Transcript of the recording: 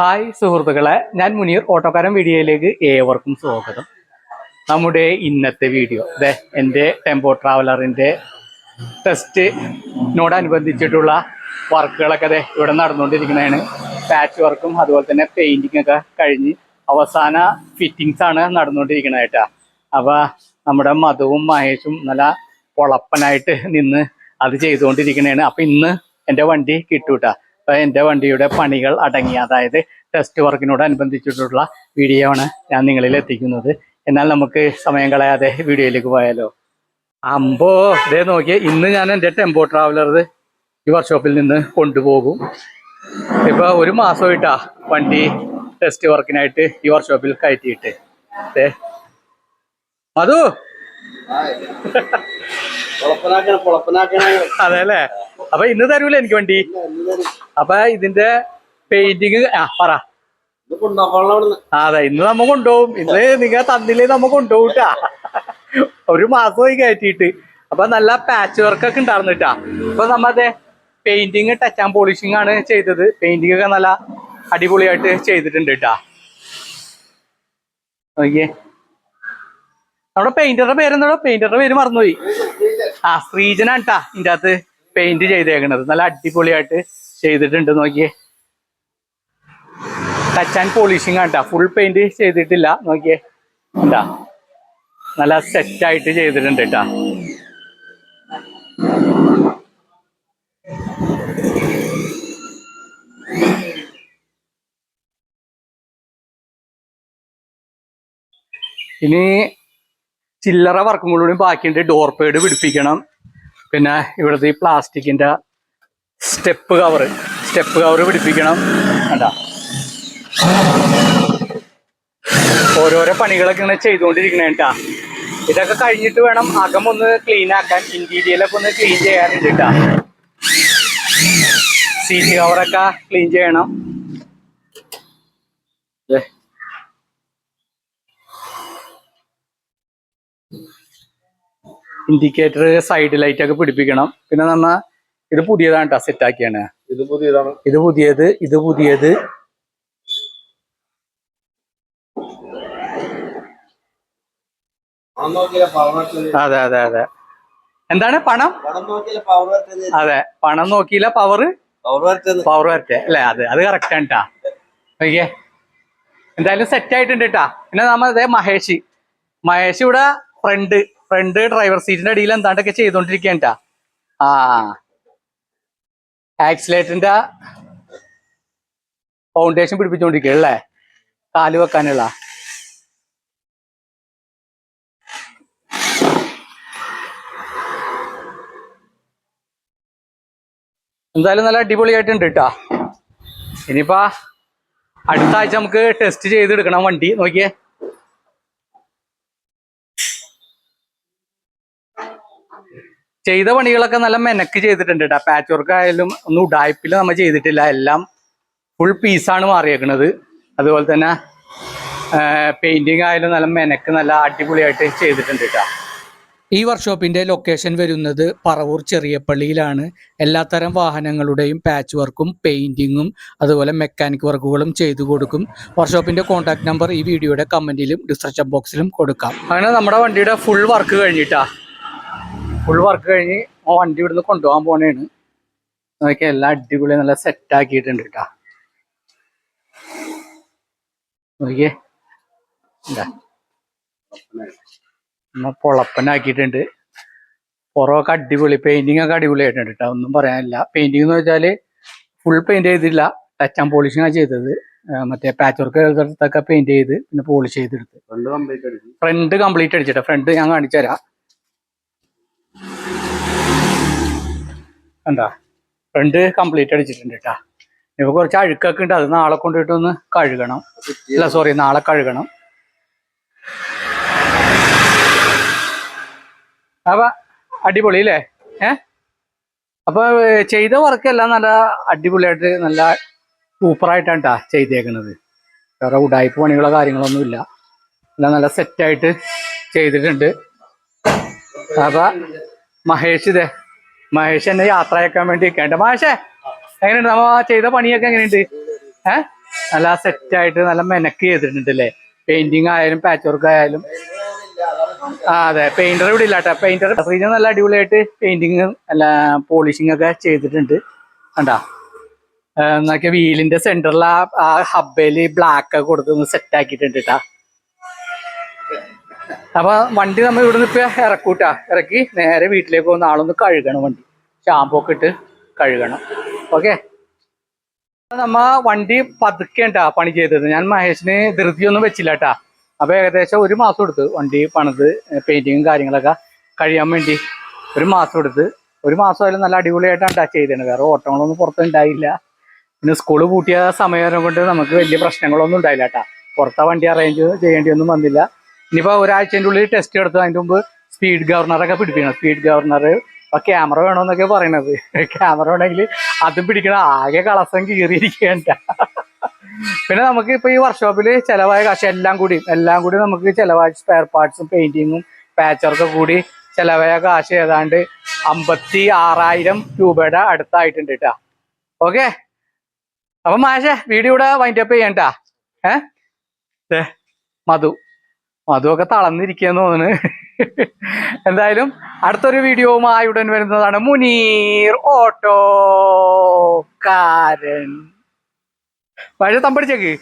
Hi സുഹൃത്തുക്കളെ ഞാൻ മുനീർ ഓട്ടോക്കാരൻ വീഡിയോയിലേക്ക് ഏവർക്കും സ്വാഗതം. നമ്മുടെ ഇന്നത്തെ വീഡിയോ. അതെ എന്റെ ടെമ്പോ ട്രാവലറിന്റെ ടെസ്റ്റിനോടനുബന്ധിച്ചിട്ടുള്ള വർക്കുകളൊക്കെ അതെ ഇവിടെ നടന്നുകൊണ്ടിരിക്കുന്നതാണ്. പാച്ച് വർക്കും അതുപോലെ തന്നെ പെയിന്റിംഗ് ഒക്കെ കഴിഞ്ഞ് അവസാന ഫിറ്റിങ്സ് ആണ് നടന്നുകൊണ്ടിരിക്കുന്നത് കേട്ടാ അപ്പൊ നമ്മുടെ മധുവും മഹേഷും നല്ല പൊളപ്പനായിട്ട് നിന്ന് അത് ചെയ്തുകൊണ്ടിരിക്കുന്നതാണ്. അപ്പൊ ഇന്ന് എന്റെ വണ്ടി കിട്ടൂട്ടാ. എന്റെ വണ്ടിയുടെ പണികൾ അടങ്ങി. അതായത് ടെസ്റ്റ് വർക്കിനോട് അനുബന്ധിച്ചിട്ടുള്ള വീഡിയോ ആണ് ഞാൻ നിങ്ങളിൽ എത്തിക്കുന്നത്. എന്നാൽ നമുക്ക് സമയം കളയാതെ വീഡിയോയിലേക്ക് പോയാലോ? അമ്പോ ഇതേ നോക്കിയ ഇന്ന് ഞാൻ എന്റെ ടെമ്പോ ട്രാവലർ ഈ വർക്ക്ഷോപ്പിൽ നിന്ന് കൊണ്ടുപോകും. ഇപ്പൊ ഒരു മാസമായിട്ടാ വണ്ടി ടെസ്റ്റ് വർക്കിനായിട്ട് ഈ വർക്ക്ഷോപ്പിൽ കയറ്റിയിട്ട്. ദേ. മധു! അതെ അല്ലേ? അപ്പൊ ഇന്ന് തരൂല എനിക്ക് വണ്ടി. അപ്പൊ ഇതിന്റെ പെയിന്റിങ് ആ പറ. അതെ ഇന്ന് നമ്മ കൊണ്ടുപോകും. ഇന്ന് നിങ്ങൾ തന്നില്ലേ നമ്മ കൊണ്ടുപോകൂട്ടാ. ഒരു മാസമായി കയറ്റിയിട്ട് അപ്പൊ നല്ല പാച്ച് വർക്ക് ഒക്കെ ഉണ്ടായിരുന്നു കേട്ടാ അപ്പൊ നമ്മ അതെ പെയിന്റിങ് ടച്ച് ആൻഡ് പോളിഷിംഗ് ആണ് ചെയ്തത്. പെയിന്റിംഗ് ഒക്കെ നല്ല അടിപൊളിയായിട്ട് ചെയ്തിട്ടുണ്ട് കേട്ടാ നോക്കിയേ. നമ്മുടെ പെയിന്ററുടെ പേരെന്താണോ പെയിന്ററുടെ പേര് മറന്നുപോയി. ആ ശ്രീജനാണ് കേട്ടാ ഇതിന്റെ അകത്ത്. പെയിന്റ് ചെയ്തേക്കണത്. നല്ല അടിപൊളിയായിട്ട് ചെയ്തിട്ടുണ്ട് നോക്കിയേ. ടച്ച് ആൻഡ് പോളിഷിംഗ് ആണ് ഫുൾ പെയിന്റ് ചെയ്തിട്ടില്ല. നോക്കിയേ. എന്താ നല്ല സെറ്റ് ആയിട്ട് ചെയ്തിട്ടുണ്ട് കേട്ടാ ഇനി ചില്ലറ വർക്കും കൂടി ബാക്കിയുണ്ട്. ഡോർ പേഡ് പിടിപ്പിക്കണം. പിന്നെ ഇവിടുത്തെ ഈ പ്ലാസ്റ്റിക്കിന്റെ സ്റ്റെപ്പ് കവർ സ്റ്റെപ്പ് കവർ പിടിപ്പിക്കണം. കണ്ടാ? ഓരോരോ പണികളൊക്കെ ഇങ്ങനെ ചെയ്തുകൊണ്ടിരിക്കണ കേട്ടാ. ഇതൊക്കെ കഴിഞ്ഞിട്ട് വേണം അകം ഒന്ന് ക്ലീൻ ആക്കാൻ. ഇന്റീരിയലൊക്കെ ഒന്ന് ക്ലീൻ ചെയ്യാനുണ്ട് കേട്ടാ. സീറ്റ് കവറൊക്കെ ക്ലീൻ ചെയ്യണം. ഇൻഡിക്കേറ്റർ സൈഡ് ലൈറ്റ് ഒക്കെ പിടിപ്പിക്കണം. പിന്നെ പറഞ്ഞാൽ ഇത് പുതിയതാണ് കേട്ടോ സെറ്റ് ആക്കിയാണ്. ഇത് പുതിയതാണ്. ഇത് പുതിയത് ഇത് പുതിയത്. അതെ അതെ അതെ. എന്താണ് പണം? അതെ പണം നോക്കിയില്ല പവർ പവർ വരട്ടെ. അല്ലേ അതെ അത് കറക്റ്റ് ആണ് ട്ടാ. ഓക്കെ എന്തായാലും സെറ്റ് ആയിട്ടുണ്ട് കേട്ടാ പിന്നെ നമ്മ അതെ മഹേഷ്. മഹേഷ് ഇവിടെ ഫ്രണ്ട് ഫ്രണ്ട് ഡ്രൈവർ സീറ്റിന്റെ അടിയിൽ എന്താണ്ടൊക്കെ ചെയ്തോണ്ടിരിക്കുകയാണ് ട്ടാ ആ ആക്സിലേറ്ററിന്റെ ഫൗണ്ടേഷൻ പിടിപ്പിച്ചോണ്ടിരിക്കുക അല്ലേ? കാൽ വെക്കാനുള്ള. എന്തായാലും നല്ല അടിപൊളിയായിട്ടുണ്ട് കേട്ടാ ഇനിയിപ്പോ അടുത്ത ആഴ്ച നമുക്ക് ടെസ്റ്റ് ചെയ്തെടുക്കണം വണ്ടി. നോക്കിയേ. ചെയ്ത പണികളൊക്കെ നല്ല മെനക്ക് ചെയ്തിട്ടുണ്ട് കേട്ടോ പാച്ച് വർക്ക് ആയാലും ഒന്നും ഉടായ്പിൽ നമ്മൾ ചെയ്തിട്ടില്ല. എല്ലാം ഫുൾ പീസാണ് മാറിയേക്കുന്നത് അതുപോലെ തന്നെ പെയിന്റിങ് ആയാലും നല്ല മെനക്ക് നല്ല അടിപൊളിയായിട്ട് ചെയ്തിട്ടുണ്ട് കേട്ടോ ഈ വർക്ക്ഷോപ്പിന്റെ ലൊക്കേഷൻ വരുന്നത് പറവൂർ ചെറിയപ്പള്ളിയിലാണ്. എല്ലാത്തരം വാഹനങ്ങളുടെയും പാച്ച് വർക്കും പെയിന്റിങ്ങും അതുപോലെ മെക്കാനിക് വർക്കുകളും ചെയ്തു കൊടുക്കും. വർക്ക്ഷോപ്പിന്റെ കോൺടാക്ട് നമ്പർ ഈ വീഡിയോയുടെ കമന്റിലും ഡിസ്ക്രിപ്ഷൻ ബോക്സിലും കൊടുക്കാം. അങ്ങനെ നമ്മുടെ വണ്ടിയുടെ ഫുൾ വർക്ക് കഴിഞ്ഞിട്ടാ. ഫുൾ വർക്ക് കഴിഞ്ഞ് ആ വണ്ടി ഇവിടുന്ന് കൊണ്ടുപോകാൻ പോണേണ്. നോക്കി എല്ലാം അടിപൊളി നല്ല സെറ്റ് ആക്കിയിട്ടുണ്ട് കേട്ടാ നോക്കിയേ എന്നാ പൊളപ്പനാക്കിയിട്ടുണ്ട് പുറമൊക്കെ അടിപൊളി പെയിന്റിംഗ് ഒക്കെ അടിപൊളിയായിട്ടുണ്ട് കേട്ടോ ഒന്നും പറയാനില്ല. പെയിന്റിംഗ് എന്ന് വെച്ചാൽ ഫുൾ പെയിന്റ് ചെയ്തില്ല ടച്ച് ആൻഡ് പോളിഷിംഗ് ആണ് ചെയ്തത്. മറ്റേ പാച്ച് വർക്ക് എടുത്തൊക്കെ പെയിന്റ് ചെയ്ത് പിന്നെ പോളിഷ് ചെയ്തെടുത്ത്. ഫ്രണ്ട് കംപ്ലീറ്റ് അടിച്ചിട്ട് ഫ്രണ്ട് ഞാൻ കാണിച്ചു തരാം എന്താ ഫ്രണ്ട് കംപ്ലീറ്റ് അടിച്ചിട്ടുണ്ട് കേട്ടാ ഇപ്പൊ കുറച്ച് അഴുക്കൊക്കെ ഉണ്ട്. അത് നാളെ കൊണ്ടുപോയിട്ട് ഒന്ന് കഴുകണം. അല്ല സോറി നാളെ കഴുകണം. അപ്പൊ അടിപൊളി അല്ലേ ഏ? അപ്പൊ ചെയ്ത വർക്കെല്ലാം നല്ല അടിപൊളിയായിട്ട് നല്ല സൂപ്പറായിട്ടാണ് കേട്ടാ ചെയ്തേക്കുന്നത് വേറെ ഉടായ്പ പണികളോ കാര്യങ്ങളൊന്നും ഇല്ല. എല്ലാം നല്ല സെറ്റായിട്ട് ചെയ്തിട്ടുണ്ട്. അപ്പൊ മഹേഷ് ഇതേ മഹേഷ് എന്നെ യാത്ര അയക്കാൻ വേണ്ടി കേണ്ട മഹേഷേ എങ്ങനെയുണ്ട്? നമ്മ ചെയ്ത പണിയൊക്കെ എങ്ങനെയുണ്ട്? ഏ? നല്ല സെറ്റായിട്ട് നല്ല മെനക്ക് ചെയ്തിട്ടുണ്ട് അല്ലേ? പെയിന്റിങ് ആയാലും പാച്ച് വർക്ക് ആയാലും. ആ അതെ. പെയിന്റർ ഇവിടെ ഇല്ല കേട്ടോ. പെയിന്റർ ഫ്രീജ് നല്ല അടിപൊളിയായിട്ട് പെയിന്റിങ് അല്ല പോളിഷിംഗ് ഒക്കെ ചെയ്തിട്ടുണ്ട്. കണ്ടാ? എന്നൊക്കെ വീലിന്റെ സെന്ററിൽ ആ ഹബ്ബയിൽ ബ്ലാക്ക് ഒക്കെ കൊടുത്തൊന്ന് സെറ്റ് ആക്കിയിട്ടുണ്ട് കേട്ടാ അപ്പൊ വണ്ടി നമ്മൾ ഇവിടുന്ന് ഇപ്പൊ ഇറക്കൂട്ടാ. ഇറക്കി നേരെ വീട്ടിലേക്ക് പോകുന്ന ആളൊന്ന് കഴുകണം വണ്ടി. ഷാമ്പൂ ഒക്കെ ഇട്ട് കഴുകണം. ഓക്കെ നമ്മ വണ്ടി പതുക്കെ ഉണ്ടാ പണി ചെയ്തത്. ഞാൻ മഹേഷിന് ധൃതിയൊന്നും വെച്ചില്ല കേട്ടാ അപ്പൊ ഏകദേശം ഒരു മാസം എടുത്ത് വണ്ടി പണിത് പെയിന്റിങ്ങും കാര്യങ്ങളൊക്കെ കഴിയാൻ വേണ്ടി. ഒരു മാസം എടുത്ത്. ഒരു മാസം ആയാലും നല്ല അടിപൊളിയായിട്ടാണ് ടാ ചെയ്തത് വേറെ ഓട്ടങ്ങളൊന്നും പുറത്തുണ്ടായില്ല. പിന്നെ സ്കൂൾ പൂട്ടിയ സമയം കൊണ്ട് നമുക്ക് വലിയ പ്രശ്നങ്ങളൊന്നും ഉണ്ടായില്ല കേട്ടാ പുറത്തെ വണ്ടി അറേഞ്ച് ചെയ്യേണ്ടിയൊന്നും വന്നില്ല. ഇനിയിപ്പോ ഒരാഴ്ചന്റെ ഉള്ളിൽ ടെസ്റ്റ് എടുത്ത് അതിന്റെ മുമ്പ് സ്പീഡ് ഗവർണറൊക്കെ പിടിപ്പിക്കണം. സ്പീഡ് ഗവർണർ അപ്പൊ ക്യാമറ വേണമെന്നൊക്കെ പറയണത്. ക്യാമറ വേണമെങ്കിൽ അതും പിടിക്കണം. ആകെ കളസം കീറിയിരിക്കേണ്ട. പിന്നെ നമുക്ക് ഇപ്പൊ ഈ വർക്ക്ഷോപ്പിൽ ചിലവായ കാശ് എല്ലാം കൂടി എല്ലാം കൂടി നമുക്ക് ചെലവായ സ്പെയർ പാർട്സും പെയിന്റിങ്ങും പാച്ചറൊക്കെ കൂടി ചിലവായ കാശ് ഏതാണ്ട് അമ്പത്തി ആറായിരം രൂപയുടെ അടുത്തായിട്ടുണ്ട് കേട്ടാ ഓക്കെ? അപ്പൊ മാഷെ വീഡിയോ ഇവിടെ വൈൻഡപ്പ് ചെയ്യണ്ട? ഏ? മധു. ഒക്കെ തളർന്നിരിക്കുകയെന്ന് തോന്നുന്നു. എന്തായാലും അടുത്തൊരു വീഡിയോവുമായി ഉടൻ വരുന്നതാണ് മുനീർ ഓട്ടോ കാരൻ. പഴയ തമ്പടിച്ചേക്ക്.